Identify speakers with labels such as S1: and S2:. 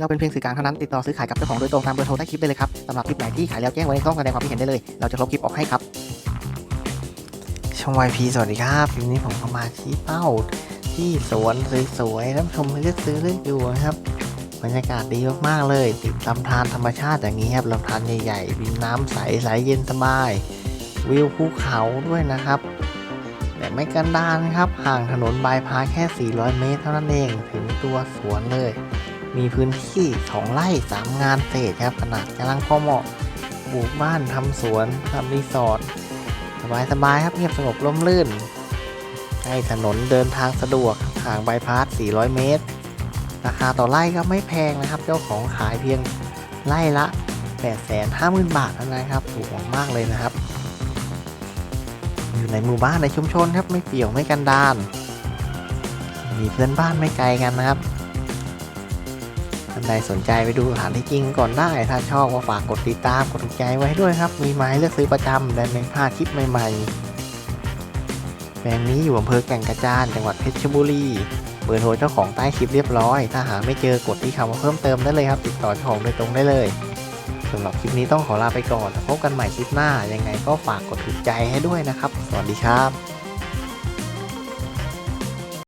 S1: เราเป็นเพียงสื่อกลางเท่านั้นติดต่อซื้อขายกับเจ้าของโดยตรงตามเบอร์โทรใต้คลิปได้เลยครับสำหรับคลิปไหนที่ขายแล้วแจ้งไว้ในช่องแสดงความคิดเห็นได้เลย เราจะลบคลิปออกให้ครับช่อง YP สวัสดีครับคลิปนี้ผมก็มาชี้เป้า ที่สวนสวยๆท่านชมเลือกซื้อเลือกอยู่นะครับบรรยากาศดีมากๆเลย ติดลำธารธรรมชาติอย่างนี้ครับลำธารใหญ่ๆมีน้ำใสไหลเย็นสบาย วิวภูเขาด้วยนะครับ แต่ไม่กันดานครับ ห่างถนนบายพาแค่ 400 เมตรเท่านั้นเอง ถึงตัวสวนเลย มีพื้นที่ 2 ไร่ 3 งานเศษครับขนาดกำลังพอเหมาะปลูกบ้านทำสวนทำรีสอร์ทสบายๆครับเงียบสงบร่มรื่นใกล้ถนนเดินทางสะดวกห่างบายพาส 400 เมตร ราคาต่อไร่ก็ไม่แพงนะครับ เจ้าของขายเพียงไร่ละ 850,000 บาทเท่านั้นครับถูกมากเลยนะครับ อยู่ในหมู่บ้านในชุมชนครับไม่เปี่ยวไม่กันดานมีเพื่อนบ้านไม่ไกลกันนะครับ ท่านใดสนใจไปดูสถานที่จริงก่อนได้ ถ้าชอบก็ฝากกดติดตามกดถูกใจไว้ด้วยครับ มีไม้เลือกซื้อประจำได้ไม่พลาดคลิปใหม่ๆแปลงนี้อยู่อำเภอแก่งกระจานจังหวัดเพชรบุรีเบอร์โทรเจ้าของใต้คลิปเรียบร้อย ถ้าหาไม่เจอกดที่คำว่าเพิ่มเติมได้เลยครับ ติดต่อเจ้าของโดยตรงได้เลยสำหรับคลิปนี้ต้องขอลาไปก่อนพบกันใหม่คลิปหน้ายังไงก็ฝากกดถูกใจให้ด้วยนะครับ สวัสดีครับ